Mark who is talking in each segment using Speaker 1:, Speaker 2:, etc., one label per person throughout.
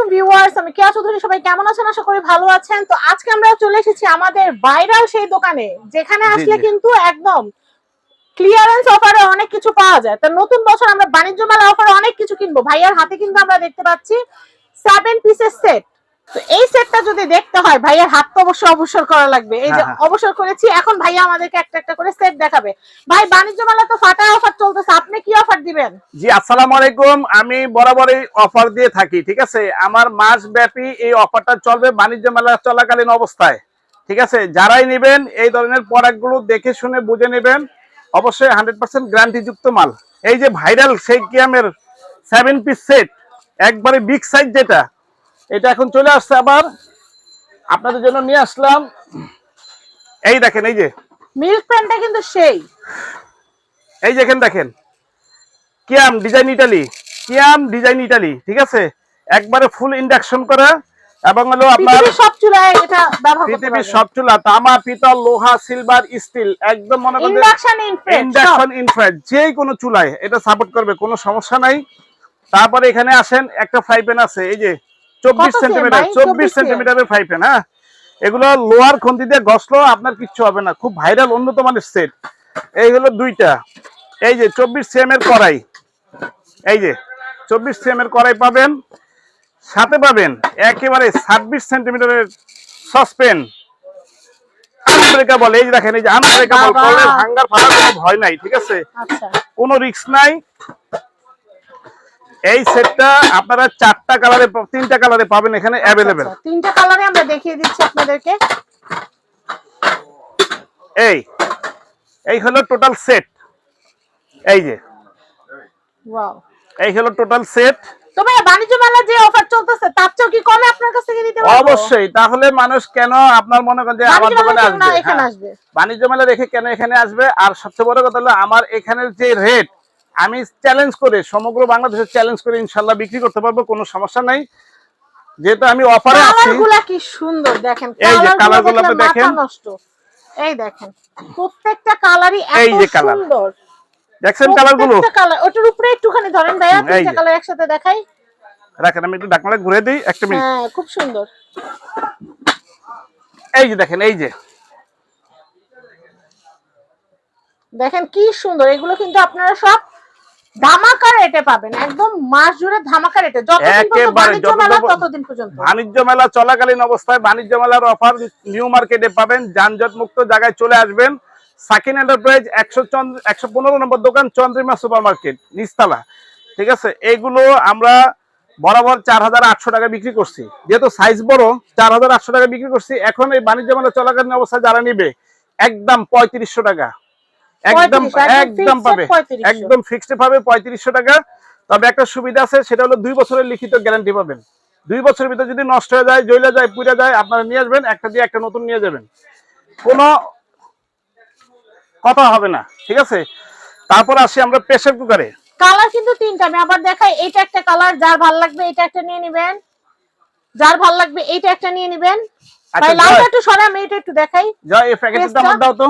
Speaker 1: আলাইকুম ভিউয়ার্স আমি কেয়া চৌধুরী সবাই কেমন আছেন? আশা করি ভালো আছেন। তো আজকে আমরা চলে এসেছি আমাদের ভাইরাল সেই দোকানে যেখানে আসলে কিন্তু একদম ক্লিয়ারেন্স অফারে অনেক কিছু পাওয়া যায়। তো নতুন বছর আমরা বাণিজ্য মেলা অফারে অনেক কিছু কিনবো। ভাইয়ার হাতে কিন্তু আমরা দেখতে পাচ্ছি সেভেন পিসের সেট এই সেটটা যদি দেখতে হয় ভাইয়ার হাত তো অবশ্যই অবসর করা লাগবে। এই যে
Speaker 2: হ্যাঁ, হ্যাঁ।
Speaker 1: অবসর করেছি এখন ভাইয়া আমাদেরকে একটা একটা করে সেট দেখাবে। ভাই বাণিজ্য মেলা তো ফাটা অফার চলতেছে আপনি কি অফার দিবেন?
Speaker 2: জি আসসালামু আলাইকুম। আমি বরাবরই অফার দিয়ে থাকি ঠিক আছে? আমার মাস ব্যাপী এই অফারটা চলবে বাণিজ্য মেলা চলাকালীন অবস্থায় ঠিক আছে? যারাই নেবেন এই ধরনের প্রোডাক্টগুলো দেখে শুনে বুঝে নেবেন। অবশ্যই হান্ড্রেড পার্সেন্ট গ্যারান্টি যুক্ত মাল। এই যে ভাইরাল সেই কিয়ামের সেভেন পিস সেট একবারে বিগ সাইজ যেটা এটা এখন চলে আসছে আবার। আপনাদের জন্য নিয়ে আসলাম। এই দেখেন এই যে।
Speaker 1: মিল্ক প্যান্টটা কিন্তু সেই।
Speaker 2: এই যে এখানে দেখেন Kiam design Italy Kiam design Italy ঠিক আছে? একবারে ফুল ইন্ডাকশন করা এবং হলো আপনার
Speaker 1: সব চুলায় এটা ব্যবহার করতে
Speaker 2: পৃথিবীর
Speaker 1: পারবেন।
Speaker 2: সব চুলা তামা পিতল লোহা সিলভার স্টিল একদম মনে করেন
Speaker 1: ইন্ডাকশন ইনফ্রারেড
Speaker 2: ইন্ডাকশন ইনফ্রারেড যে কোনো চুলায় এটা সাপোর্ট করবে কোনো সমস্যা নাই। তারপরে এখানে আসেন একটা ফ্রাই প্যান আছে এই যে চব্বিশ সেন্টিমিটার চব্বিশ সেন্টিমিটারের ফ্রাই প্যান হ্যাঁ এগুলো লোহার খন্তি দিয়ে ঘষলো আপনার কিচ্ছু হবে না। খুব ভাইরাল উন্নত মানের সেট এই হলো দুইটা। এই যে চব্বিশ সিএম এর কড়াই। এই যে চব্বিশ সিএম এর কড়াই পাবেন। সাথে পাবেন একেবারে ছাব্বিশ সেন্টিমিটারের সসপেন আনব্রেকেবল। এই যে দেখেন এই যে আনব্রেকেবল।
Speaker 1: বাবা।
Speaker 2: ফাটার কোনো ভয় নাই ঠিক আছে?
Speaker 1: আচ্ছা।
Speaker 2: কোনো রিস্ক নাই। এই সেটটা আপনারা চারটা কালারে তিনটা কালারে পাবেন এখানে অ্যাভেলেবেল
Speaker 1: আচ্ছা, তিনটা কালারে আমরা দেখিয়ে দিচ্ছি আপনাদেরকে।
Speaker 2: এই এই হলো টোটাল সেট এই যে।
Speaker 1: ওয়াও
Speaker 2: এই হলো টোটাল সেট
Speaker 1: তো ভাই বাণিজ্য মেলা যে অফার চলতেছে তার চেয়েও কি কমে আপনার কাছ থেকে নিতে পারব?
Speaker 2: অবশ্যই তাহলে মানুষ কেন আপনার মনে করেন যে আমার দোকানে আসবে?
Speaker 1: এখানে
Speaker 2: হ্যাঁ।
Speaker 1: আসবে।
Speaker 2: বাণিজ্য মেলা রেখে কেন এখানে আসবে? আর সবচেয়ে বড় কথা হলো আমার এখানের যে রেট আমি চ্যালেঞ্জ করে সমগ্র বাংলাদেশে চ্যালেঞ্জ করে ইনশাল্লাহ বিক্রি করতে পারব কোনো সমস্যা নাই। যেহেতু আমি অফারে আছি।
Speaker 1: কি সুন্দর দেখেন
Speaker 2: এই যে
Speaker 1: কালারগুলো
Speaker 2: কালারগুলো আপনি দেখেন।
Speaker 1: নষ্ট। এই দেখেন প্রত্যেকটা কালারই এত। সুন্দর।
Speaker 2: দেখছেন
Speaker 1: কালারগুলো কালার ওটার উপরে একটুখানি ধরেন ভাইয়া তিনটা
Speaker 2: যে।
Speaker 1: কালার একসাথে দেখাই।
Speaker 2: রাখেন আমি একটু ডাকনাটা ঘুরে দিই একটা মিনিট।
Speaker 1: হ্যাঁ খুব সুন্দর।
Speaker 2: এই যে দেখেন এই যে।
Speaker 1: দেখেন কি সুন্দর এগুলো কিন্তু আপনারা সব ধামাকা রেটে পাবেন একদম মাস জুড়ে ধামাকা রেটে বাণিজ্য মেলা ততদিন পর্যন্ত।
Speaker 2: বাণিজ্য মেলা চলাকালীন অবস্থায় বাণিজ্য মেলার অফার নিউ মার্কেটে পাবেন যানজট মুক্ত জায়গায় চলে আসবেন। সাকিন এন্টারপ্রাইজ একশো একশো পনেরো নম্বর দোকান চন্দ্রিমা সুপার মার্কেট নিস্তালা ঠিক আছে? এইগুলো আমরা বরাবর চার হাজার আটশো টাকা বিক্রি করছি। যেহেতু সাইজ বড় চার হাজার আটশো টাকা বিক্রি করছি। এখন এই বাণিজ্য মেলা চলাকালীন অবস্থায় যারা নিবে একদম পঁয়ত্রিশশো টাকা। একদম
Speaker 1: একদম
Speaker 2: পাবে। একদম ফিক্সড পাবে পঁয়ত্রিশশো টাকা। তবে একটা সুবিধা আছে সেটা হলো দুই বছরের লিখিত গ্যারান্টি পাবেন। দুই বছরের ভিতরে যদি নষ্ট হয়ে যায় যায় পুড়ে যায় আপনারা নিয়ে আসবেন একটা দিয়ে একটা নতুন নিয়ে যাবেন। কোনো কথা হবে না ঠিক আছে? তারপর আসি আমরা প্রেসার কুকারে
Speaker 1: কালার কিন্তু তিনটা আমি আবার দেখাই এইটা একটা কালার যার ভালো লাগবে এটা একটা নিয়ে নেবেন। যার ভালো লাগবে এইটা একটা নিয়ে নেবেন।
Speaker 2: আচ্ছা,
Speaker 1: ভাই একটু সরে আমি এটা একটু দেখাই।
Speaker 2: যা এই প্যাকেটের দাম? দাও তো।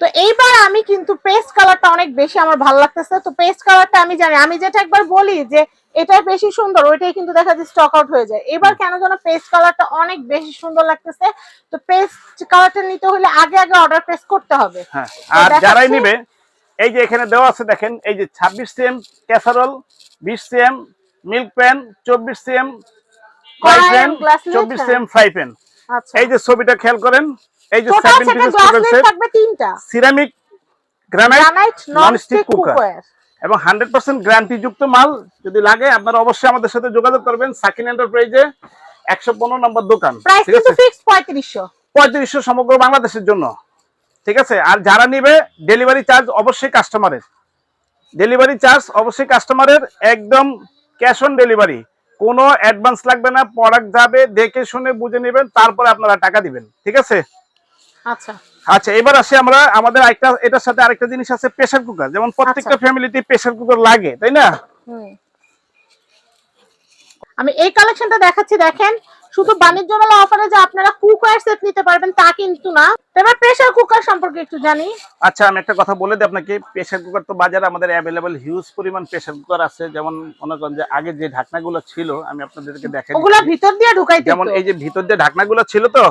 Speaker 1: তো এইবার আমি কিন্তু পেস্ট কালারটা অনেক বেশি আমার ভালো লাগতেছে। তো পেস্ট কালারটা আমি জানি আমি যেটা একবার বলি যে এটা বেশি সুন্দর ওইটাই কিন্তু দেখা যায় স্টক আউট হয়ে যায়। এবার কেন যেন পেস্ট কালারটা অনেক বেশি সুন্দর লাগতেছে। তো পেস্ট কালারটা নিতে হলে আগে আগে অর্ডার প্রেস করতে হবে।
Speaker 2: হ্যাঁ আর যারাই। নিবে এই যে এখানে দেওয়া আছে দেখেন এই যে ছাব্বিশ সিএম ক্যাসারল বিশ সিএম মিল্ক প্যান চব্বিশ সিএম ফ্রাই
Speaker 1: কড়াই
Speaker 2: প্যান
Speaker 1: and glass lid,
Speaker 2: চব্বিশ
Speaker 1: হ্যাঁ।
Speaker 2: সিএম ফ্রাই প্যান
Speaker 1: আচ্ছা।
Speaker 2: এই যে ছবিটা খেয়াল করেন এই যে
Speaker 1: সেট থাকবে তিনটা।
Speaker 2: Ceramic granite
Speaker 1: granite non stick cooker
Speaker 2: এবং হান্ড্রেড পার্সেন্ট গ্যারান্টি যুক্ত মাল যদি লাগে আপনারা অবশ্যই আমাদের সাথে যোগাযোগ করবেন সাকিন এন্টারপ্রাইজে একশো পনেরো নম্বর দোকান।
Speaker 1: প্রাইস
Speaker 2: ঠিক
Speaker 1: কিন্তু
Speaker 2: আছে?
Speaker 1: ফিক্স পঁয়ত্রিশশো।
Speaker 2: পঁয়ত্রিশশো সমগ্র বাংলাদেশের জন্য। ঠিক আছে? আর যারা নিবে ডেলিভারি চার্জ অবশ্যই কাস্টমারের ডেলিভারি চার্জ অবশ্যই কাস্টমারের একদম ক্যাশ অন ডেলিভারি কোনো অ্যাডভান্স লাগবে না প্রোডাক্ট যাবে দেখে শুনে বুঝে নেবেন তারপরে আপনারা টাকা দিবেন। ঠিক আছে?
Speaker 1: আচ্ছা।
Speaker 2: আচ্ছা এবার আসি আমরা আমাদের আরেকটা এটার সাথে আরেকটা জিনিস আছে প্রেসার কুকার যেমন প্রত্যেকটা। ফ্যামিলিতে প্রেসার কুকার লাগে তাই না?
Speaker 1: আমি এই কালেকশনটা দেখাচ্ছি দেখেন। শুধু বাণিজ্য মেলা অফারে যে আপনারা কুকার সেট নিতে পারবেন তা কিন্তু না। এবার প্রেসার কুকার সম্পর্কে একটু জানি।
Speaker 2: আচ্ছা আমি একটা কথা বলে দিই আপনাকে প্রেসার কুকার তো বাজারে আমাদের অ্যাভেলেবল হিউজ পরিমাণ প্রেসার কুকার আছে। যেমন মনে করেন যে আগে যে ঢাকনাগুলো ছিল আমি আপনাদেরকে দেখাই
Speaker 1: ওগুলা। ভিতর দিয়ে ঢুকাইতে
Speaker 2: যেমন এই যে ভিতর দিয়ে ঢাকনাগুলো ছিল তো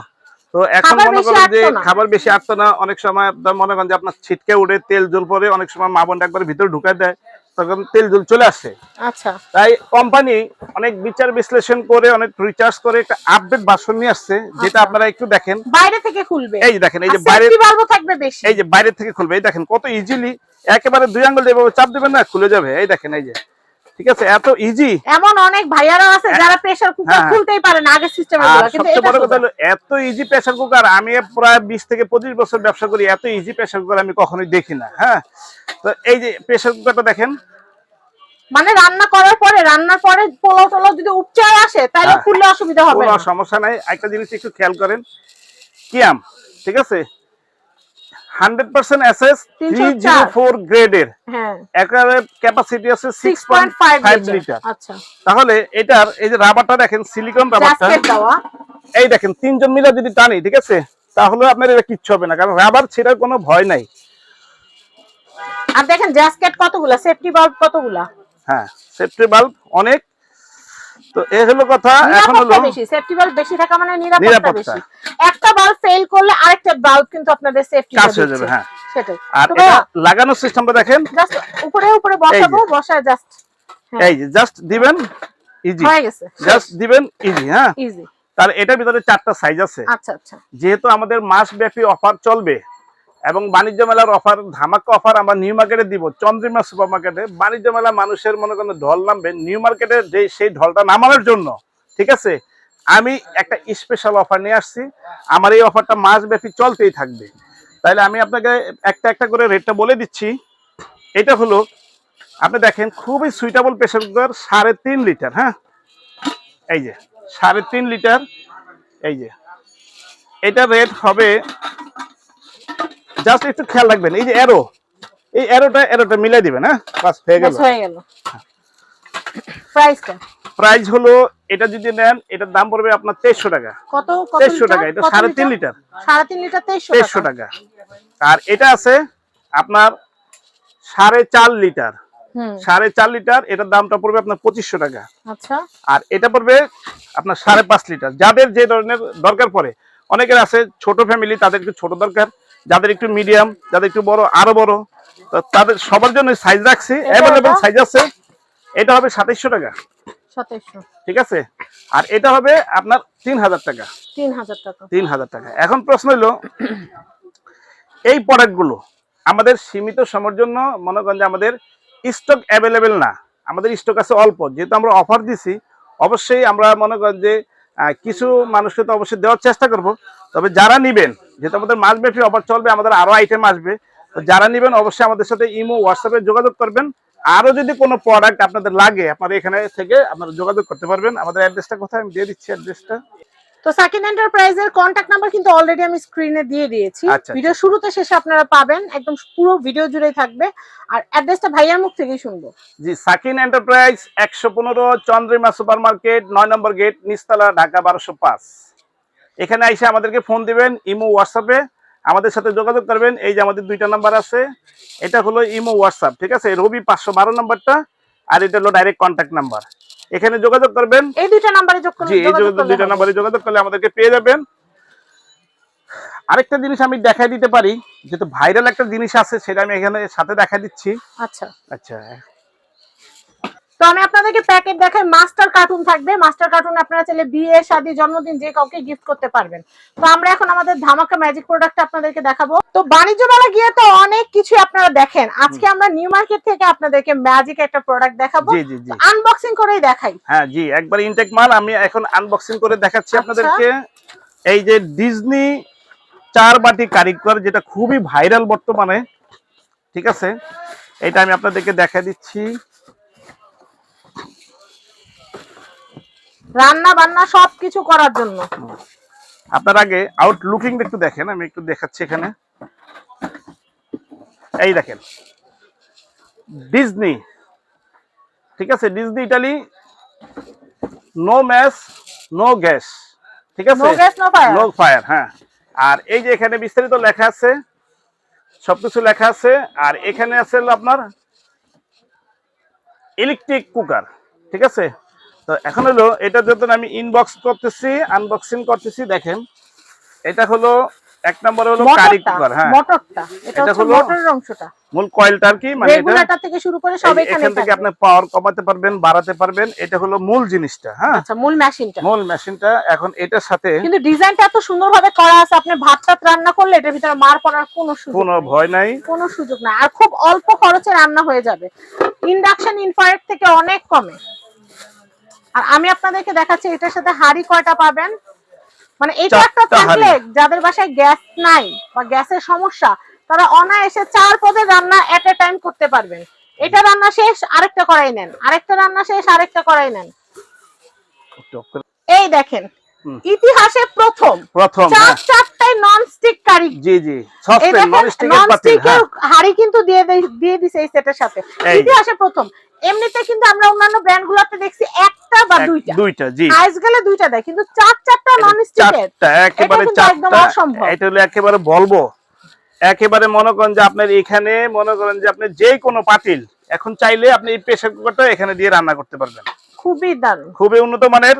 Speaker 2: তো এখন মনে করেন যে খাবার বেশি আসতো না অনেক সময় আপনার মনে করেন যে আপনার ছিটকে উঠে তেল জল পরে অনেক সময় মা বোনটা একবার ভিতরে ঢুকাই দেয় তখন তেল জল চলে আসে।
Speaker 1: আচ্ছা।
Speaker 2: তাই কোম্পানি অনেক বিচার বিশ্লেষণ করে অনেক রিচার্জ করে একটা আপডেট বাসন নিয়ে আসছে যেটা
Speaker 1: আচ্ছা।
Speaker 2: আপনারা একটু দেখেন।
Speaker 1: বাইরে থেকে খুলবে।
Speaker 2: এই যে দেখেন এই যে বাইরে
Speaker 1: থাকবে বেশি।
Speaker 2: এই যে বাইরে থেকে খুলবে এই দেখেন কত ইজিলি একেবারে দুই আঙ্গুল যেভাবে চাপ দিবেন না খুলে যাবে। এই দেখেন এই যে। ঠিক আছে এত ইজি
Speaker 1: এমন অনেক ভাইয়ারা আছে যারা প্রেসার কুকার
Speaker 2: হ্যাঁ।
Speaker 1: খুলতেই পারে না আগের সিস্টেমে
Speaker 2: সবচেয়ে বড় কথা হলো এত ইজি প্রেসার কুকার আমি প্রায় বিশ থেকে পঁচিশ বছর ব্যবসা করি এত ইজি প্রেসার কুকার আমি কখনোই দেখি না হ্যাঁ? তো এই যে প্রেসার কুকারটা দেখেন।
Speaker 1: মানে রান্না করার পরে রান্নার পরে পোলাও টোলাও যদি উপচার আসে তাহলে
Speaker 2: হ্যাঁ।
Speaker 1: খুললে অসুবিধা হবে না।
Speaker 2: সমস্যা নাই। একটা জিনিস একটু খেয়াল করেন কিয়াম ঠিক আছে? Hundred percent SS three zero four গ্রেডের। একেবারে ক্যাপাসিটি আছে সিক্স পয়েন্ট
Speaker 1: ফাইভ
Speaker 2: লিটার তাহলে এটার এই যে রাবারটা দেখেন সিলিকন রাবারটা এই দেখেন তিনজন মিলে যদি টানি ঠিক আছে? তাহলে আপনার এটা কিচ্ছু হবে না কারণ রাবার ছেড়ার কোনো ভয় নাই।
Speaker 1: আর দেখেন গ্যাসকেট কতগুলা? সেফটি বাল্ব কতগুলা?
Speaker 2: হ্যাঁ সেফটি বাল্ব অনেক তো এই হলো কথা এখন হলো
Speaker 1: বেশি সেফটি বাল্ব বেশি থাকা মানে নিরাপত্তা
Speaker 2: নিরাপত্তা।
Speaker 1: বেশি। একটা বাল্ব ফেল করলে আরেকটা বাল্ব কিন্তু আপনাদের সেফটি
Speaker 2: কাজ হয়ে যাবে, হ্যাঁ।
Speaker 1: সেটাই।
Speaker 2: আর এটা লাগানোর সিস্টেমটা দেখেন।
Speaker 1: জাস্ট উপরে উপরে বসাবো বসায় জাস্ট হ্যাঁ।
Speaker 2: এই যে জাস্ট দিবেন ইজি
Speaker 1: হয়ে গেছে
Speaker 2: জাস্ট দিবেন ইজি হ্যাঁ।
Speaker 1: ইজি
Speaker 2: তার এটার ভিতরে চারটা সাইজ আছে।
Speaker 1: আচ্ছা আচ্ছা।
Speaker 2: যেহেতু আমাদের মাস ব্যাপী অফার চলবে এবং বাণিজ্য মেলার অফার ধামাকা অফার আমরা নিউ মার্কেটে দিব, চন্দ্রিমা সুপার মার্কেটে বাণিজ্য মেলা মানুষের মনে করেন ঢল নামবে নিউ মার্কেটে যে সেই ঢলটা নামানোর জন্য, ঠিক আছে? আমি একটা স্পেশাল অফার নিয়ে আসছি, আমার এই অফারটা মাস ব্যাপী চলতেই থাকবে। তাইলে আমি আপনাকে একটা একটা করে রেটটা বলে দিচ্ছি। এটা হলো, আপনি দেখেন খুবই সুইটেবল প্রেশার কুকার সাড়ে তিন লিটার হ্যাঁ? এই যে, সাড়ে তিন লিটার এই যে। এটা রেট হবে জাস্ট একটু খেয়াল রাখবেন এই যে অ্যারো এই অ্যারোটা অ্যারোটা মিলাই দিবেন হ্যাঁ? বাস হয়ে গেল।
Speaker 1: হয়ে গেল। প্রাইসটা
Speaker 2: প্রাইস হলো এটা যদি নেন এটার দাম পড়বে আপনার তেইশশো টাকা।
Speaker 1: কত কত
Speaker 2: তেইশশো
Speaker 1: লিটার?
Speaker 2: টাকা এটা সাড়ে তিন লিটার?
Speaker 1: সাড়ে তিন লিটার তেইশশো
Speaker 2: তেইশশো
Speaker 1: টাকা।
Speaker 2: টাকা। আর এটা আছে আপনার সাড়ে চার লিটার।
Speaker 1: হুম।
Speaker 2: সাড়ে চার লিটার এটার দামটা পড়বে আপনার পঁচিশশো টাকা।
Speaker 1: আচ্ছা।
Speaker 2: আর এটা পড়বে আপনার সাড়ে পাঁচ লিটার। যাদের যে ধরনের দরকার পড়ে অনেকের আছে ছোট ফ্যামিলি তাদের একটু ছোট দরকার। যাদের একটু মিডিয়াম যাদের একটু বড় আরও বড় তাদের সবার জন্য সাইজ রাখছি। অ্যাভেলেবেল? সাইজ আছে। এটা হবে সাতাইশশো টাকা। ঠিক আছে? আর এটা হবে আপনার তিন হাজার টাকা।
Speaker 1: তিন হাজার টাকা।
Speaker 2: তিন হাজার টাকা। এখন প্রশ্ন হলো এই প্রোডাক্টগুলো আমাদের সীমিত সময়ের জন্য মনে করেন যে আমাদের স্টক অ্যাভেলেবেল না। আমাদের স্টক আছে অল্প। যেহেতু আমরা অফার দিছি অবশ্যই আমরা মনে করেন যে কিছু মানুষকে তো অবশ্যই দেওয়ার চেষ্টা করব। তবে যারা নিবেন যেহেতু আমাদের মাসব্যাপী অফার চলবে আমাদের আরও আইটেম আসবে। তো যারা নিবেন অবশ্যই আমাদের সাথে ইমো হোয়াটসঅ্যাপে যোগাযোগ করবেন। আরও যদি কোনো প্রোডাক্ট আপনাদের লাগে আপনারা এখানে থেকে আপনারা যোগাযোগ করতে পারবেন। আমাদের অ্যাড্রেসটা কোথায়? আমি দিয়ে দিচ্ছি অ্যাড্রেসটা
Speaker 1: তো সাকিন এন্টারপ্রাইজের কন্ট্যাক্ট নাম্বার কিন্তু অলরেডি আমি স্ক্রিনে দিয়ে দিয়েছি।
Speaker 2: আচ্ছা,
Speaker 1: ভিডিও শুরুতে শেষে আপনারা পাবেন। একদম পুরো ভিডিও জুড়েই থাকবে। আর অ্যাড্রেসটা ভাইয়ার মুখ থেকেই শুনব।
Speaker 2: জি সাকিন এন্টারপ্রাইজ একশো পনেরো চন্দ্রিমা সুপার মার্কেট নয় নম্বর গেট নিস্তালা ঢাকা বারোশো পাঁচ। এখানে এসে আমাদেরকে ফোন দিবেন ইমো হোয়াটসঅ্যাপে আমাদের সাথে যোগাযোগ করবেন। এই যে আমাদের দুইটা নাম্বার আছে এটা হলো ইমো হোয়াটসঅ্যাপ ঠিক আছে? রবি পাঁচশো বারো নাম্বারটা আর এটা হলো ডাইরেক্ট কন্ট্যাক্ট নাম্বার এখানে যোগাযোগ করবেন।
Speaker 1: এই দুইটা নাম্বারে যোগ করলে
Speaker 2: এই দুইটা। নাম্বারে যোগাযোগ করলে আমাদেরকে পেয়ে যাবেন। আরেকটা জিনিস আমি দেখাই দিতে পারি যেহেতু ভাইরাল একটা জিনিস আছে সেটা আমি এখানে সাথে দেখা দিচ্ছি।
Speaker 1: আচ্ছা।
Speaker 2: আচ্ছা
Speaker 1: তো আমি আপনাদেরকে প্যাকেট দেখাই মাস্টার কার্টুন থাকবে। মাস্টার কার্টুন আপনারা চাইলে বিয়ে শাদী জন্মদিন যে কাউকে গিফট করতে পারবেন। তো আমরা এখন আমাদের ধামাকা ম্যাজিক প্রোডাক্ট আপনাদেরকে দেখাবো। তো বাণিজ্য মেলা গিয়ে তো অনেক কিছু আপনারা দেখেন। আজকে আমরা নিউ মার্কেট থেকে আপনাদেরকে ম্যাজিক একটা প্রোডাক্ট দেখাবো। আনবক্সিং করেই দেখাই।
Speaker 2: হ্যাঁ জি একবার ইনটেক মাল আমি এখন আনবক্সিং করে দেখাচ্ছি
Speaker 1: আচ্ছা।
Speaker 2: আপনাদেরকে। এই যে ডিজনি চার বাটি কারিগর যেটা খুবই ভাইরাল বর্তমানে ঠিক আছে? এটা আমি আপনাদেরকে দেখা দিচ্ছি।
Speaker 1: রান্না বান্না সবকিছু করার জন্য।
Speaker 2: আপনার আগে আউট লুকিং একটু দেখেন আমি একটু দেখাচ্ছি এখানে। এই দেখেন ডিজনি ঠিক আছে? Design Italy no mess no gas ঠিক আছে?
Speaker 1: No gas no fire
Speaker 2: no fire হ্যাঁ। আর এই যে এখানে বিস্তারিত লেখা আছে সবকিছু লেখা আছে আর এখানে আছে আপনার ইলেকট্রিক কুকার ঠিক আছে? তো এখন হলো এটা যখন আমি ইনবক্স করতেছি আনবক্সিং করতেছি দেখেন এটা হলো এক নম্বরে হলো কারি কুকার হ্যাঁ।
Speaker 1: মোটরটা এটা হচ্ছে
Speaker 2: হলো-
Speaker 1: মোটরের অংশটা।
Speaker 2: মূল কয়েলটা আর কি মানে
Speaker 1: রেগুলেটর থেকে শুরু করে সব এখানে
Speaker 2: এখান থেকে আপনি পাওয়ার কমাতে পারবেন বাড়াতে পারবেন এটা হলো মূল জিনিসটা হ্যাঁ।
Speaker 1: আচ্ছা মূল মেশিনটা
Speaker 2: মূল মেশিনটা এখন এটার সাথে
Speaker 1: কিন্তু ডিজাইনটা এত সুন্দরভাবে করা আছে আপনি ভাত টাত রান্না করলে এটার ভিতরে মার পড়ার কোনো সুযোগ
Speaker 2: কোনো ভয় নাই।
Speaker 1: কোনো সুযোগ না আর খুব অল্প খরচে রান্না হয়ে যাবে। ইন্ডাকশন ইনফ্রারেড থেকে অনেক কমে। আর আমি আপনাদেরকে দেখাচ্ছি এটার সাথে হাড়ি কয়টা পাবেন? মানে এটা একটা থাকলে যাদের বাসায় গ্যাস নাই বা গ্যাসের সমস্যা তারা অনায়াসে চার পদের রান্না এট এ টাইম করতে পারবেন। এটা রান্না শেষ আরেকটা করাই নেন। আরেকটা রান্না শেষ আরেকটা করাই নেন। এই দেখেন ইতিহাসে প্রথম।
Speaker 2: প্রথম
Speaker 1: চার
Speaker 2: হ্যাঁ।
Speaker 1: চারটায় নন স্টিক কারি
Speaker 2: জি জি
Speaker 1: এই
Speaker 2: সসপেন
Speaker 1: দেখেন
Speaker 2: নন স্টিকের পাতিল
Speaker 1: non-stick
Speaker 2: হ্যাঁ
Speaker 1: হাঁড়ি কিন্তু দিয়ে দিয়ে দিছে এই সেটের সাথে। ইতিহাসে প্রথম। এমনিতে কিন্তু আমরা অন্যান্য ব্র্যান্ড গুলোতে দেখছি একটা বা দুইটা।
Speaker 2: দুইটা জি।
Speaker 1: আইস গেলে দুইটা দেয় কিন্তু চার চারটা নন স্টিকের
Speaker 2: চারটা একেবারে চারটা। এটা হলো একেবারে বলব। একেবারে মনে করেন যে আপনার এখানে মনে করেন যে আপনি যে কোনো পাতিল এখন চাইলে আপনি এই প্রেসার কুকারটা এখানে দিয়ে রান্না করতে পারবেন।
Speaker 1: খুবই দারুণ।
Speaker 2: খুবই উন্নত মানের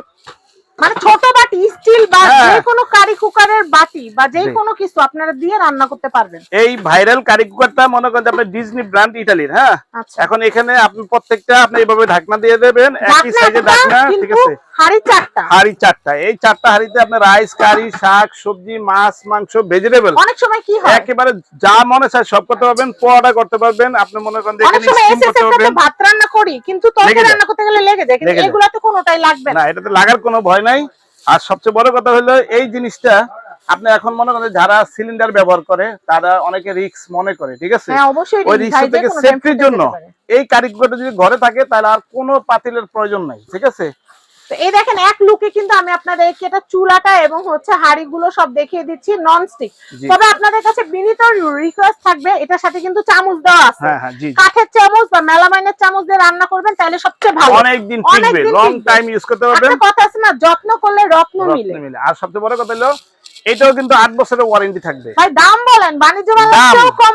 Speaker 1: মানে ছোট বাটি স্টিল বা। যে কোনো কারি কুকারের বাটি বা যে কোনো কিছু আপনারা দিয়ে রান্না করতে পারবেন।
Speaker 2: এই ভাইরাল কারি কুকারটা মনে করেন আপনি আপনার ডিজনি ব্র্যান্ড ইতালির হ্যাঁ?
Speaker 1: আচ্ছা।
Speaker 2: এখন এখানে আপনি প্রত্যেকটা আপনি এভাবে ঢাকনা দিয়ে দেবেন একই
Speaker 1: সাইজের
Speaker 2: সাইজে ঢাকনা ঠিক আছে?
Speaker 1: হাঁড়ি চারটা।
Speaker 2: হাড়ি চারটা। এই চারটা হাড়িতে আপনার রাইস কারি শাক সবজি মাছ মাংস ভেজিটেবল
Speaker 1: অনেক সময় কি হয়?
Speaker 2: একেবারে যা মনে চায় সব করতে পারবেন পোয়াটা করতে পারবেন আপনি মনে করেন যে
Speaker 1: অনেক সময় এসে
Speaker 2: করতে
Speaker 1: ভাত রান্না করি কিন্তু তরকারি রান্না করতে গেলে লেগে যায় কিন্তু এগুলাতে কোনোটাই লাগবে না।
Speaker 2: না এটাতে লাগার কোনো ভয় নাই। আর সবচেয়ে বড় কথা হলো এই জিনিসটা আপনি এখন মনে করেন যারা সিলিন্ডার ব্যবহার করে তারা অনেকে রিস্ক মনে করে ঠিক আছে?
Speaker 1: হ্যাঁ
Speaker 2: ওই রিস্ক থেকে সেফটির জন্য এই কারিগরটা যদি ঘরে থাকে তাহলে আর কোনো পাতিলের প্রয়োজন নাই ঠিক আছে?
Speaker 1: তো এই দেখেন এক লুকে কিন্তু আমি আপনাদেরকে এটা চুলাটা এবং হচ্ছে হাঁড়িগুলো সব দেখিয়ে দিচ্ছি
Speaker 2: ননস্টিক
Speaker 1: তবে আপনাদের কাছে বিনীত রিকোয়েস্ট থাকবে এটার সাথে কিন্তু চামচ দেওয়া আছে।
Speaker 2: হ্যাঁ হ্যাঁ।
Speaker 1: কাঠের চামচ বা মেলামাইনের চামচ দিয়ে রান্না করবেন তাহলে সবচেয়ে ভালো।
Speaker 2: অনেক দিন টিকবে। লং টাইম ইউজ করতে পারবেন।
Speaker 1: একটা কথা আছে না যত্ন করলে রত্ন মিলে।
Speaker 2: আর সবচেয়ে বড় কথা হলো এটাও কিন্তু আট বছরের ওয়ারেন্টি থাকবে।
Speaker 1: দাম বলেন বাণিজ্য কম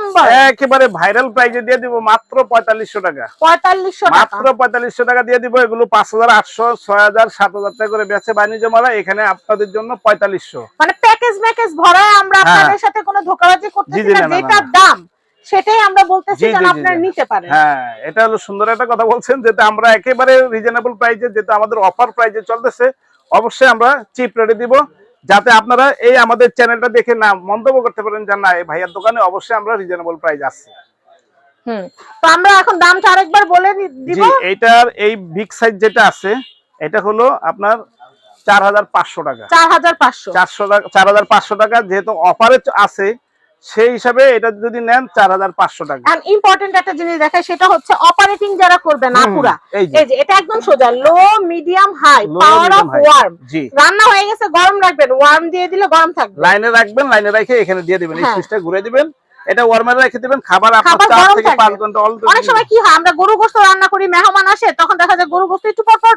Speaker 2: একেবারে ভাইরাল প্রাইজে দিয়ে দিব মাত্র পঁয়তাল্লিশশো টাকা।
Speaker 1: পঁয়তাল্লিশশো
Speaker 2: মাত্র পঁয়তাল্লিশশো টাকা দিয়ে দিব এগুলো পাঁচ হাজার আটশো ছয় হাজার সাত হাজার টাকা করে বেচে বাণিজ্য মেলা এখানে আপনাদের জন্য পঁয়তাল্লিশশো।
Speaker 1: মানে প্যাকেজ ম্যাকেজ ভরায় আমরা
Speaker 2: হ্যাঁ।
Speaker 1: আপনাদের সাথে কোনো ধোকাবাজি যেটার
Speaker 2: না।
Speaker 1: দাম সেটাই আমরা বলতেছি যেন
Speaker 2: জি, জি,
Speaker 1: আপনারা নিতে পারেন।
Speaker 2: হ্যাঁ এটা হলো সুন্দর একটা কথা বলছেন যেটা আমরা একেবারে রিজনেবল যেটা আমাদের অফার প্রাইজে চলতেছে অবশ্যই আমরা চিপ রেটে দিব। যাতে আপনারা এই আমাদের চ্যানেলটা দেখে না মন্তব্য করতে পারেন যে না এই ভাইয়ার দোকানে অবশ্যই আমরা রিজনেবল প্রাইস আছে
Speaker 1: হুম তো আমরা এখন দামটা আরেকবার বলে দিব
Speaker 2: জি এইটার এই বিগ সাইজ যেটা আছে এটা হলো আপনার চার হাজার পাঁচশো টাকা।
Speaker 1: চার হাজার পাঁচশো।
Speaker 2: চারশো টাকা চার হাজার পাঁচশো টাকা যেহেতু অফারে আছে সেই হিসাবে এটা যদি নেন চার হাজার পাঁচশো টাকা।
Speaker 1: ইম্পর্টেন্ট একটা জিনিস দেখায় সেটা হচ্ছে অপারেটিং যারা করবে না পুরা
Speaker 2: এই যে।
Speaker 1: এটা একদম সোজা low medium high power off warm রান্না হয়ে গেছে গরম রাখবেন ওয়ার্ম দিয়ে দিলে গরম থাকবে।
Speaker 2: লাইনে রাখবেন লাইনে রেখে এখানে দিয়ে দিবেন এই
Speaker 1: হ্যাঁ।
Speaker 2: সুইচটা ঘুরে দিবেন। এটা ওয়ার্মারে রেখে দিবেন খাবার আপনার থেকে 5 ঘণ্টা অল
Speaker 1: অনেক সময় কি হয় আমরা গরু গোস্ত রান্না করি মেহমান আসে তখন দেখা যায় গরু গোশত একটু পর পর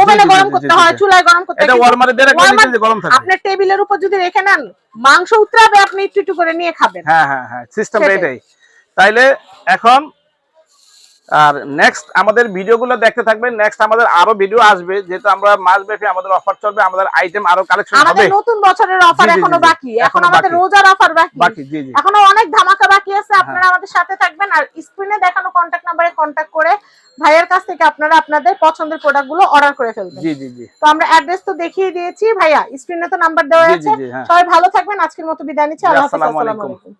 Speaker 1: ওভেনে গরম করতে হয় চুলায় গরম করতে হয়।
Speaker 2: এটা ওয়ার্মারে দিয়ে রাখলে যে গরম থাকে।
Speaker 1: আপনার টেবিলের উপর যদি রেখে নেন মাংস উতরাবে আপনি একটু একটু করে নিয়ে খাবেন।
Speaker 2: হ্যাঁ হ্যাঁ হ্যাঁ সিস্টেমটা এটাই। তাইলে এখন আর নেক্সট আমাদের ভিডিওগুলো দেখতে থাকবেন। নেক্সট আমাদের আরও ভিডিও আসবে যেহেতু আমরা মাস ব্যাপী আমাদের অফার চলবে আমাদের আইটেম আরও কালেকশন হবে।
Speaker 1: আমাদের নতুন বছরের অফার
Speaker 2: এখনও।
Speaker 1: বাকি। এখন আমাদের। রোজার অফার বাকি।
Speaker 2: বাকি জি জি।
Speaker 1: এখনও অনেক ধামাকা বাকি আছে আপনারা আমাদের সাথে থাকবেন আর স্ক্রিনে দেখানো কন্টাক্ট নাম্বারে কন্ট্যাক্ট করে ভাইয়ের কাছ থেকে আপনারা আপনাদের পছন্দের প্রোডাক্টগুলো অর্ডার করে ফেলবেন।
Speaker 2: জি জি জি।
Speaker 1: তো আমরা অ্যাড্রেস তো দেখিয়ে দিয়েছি। ভাইয়া স্ক্রিনে তো নাম্বার দেওয়া আছে।
Speaker 2: হ্যাঁ।
Speaker 1: সবাই ভালো থাকবেন। আজকের মতো বিদায় নিচ্ছি। আল্লাহ হাফেজ।
Speaker 2: আসসালামু।
Speaker 1: আলাইকুম।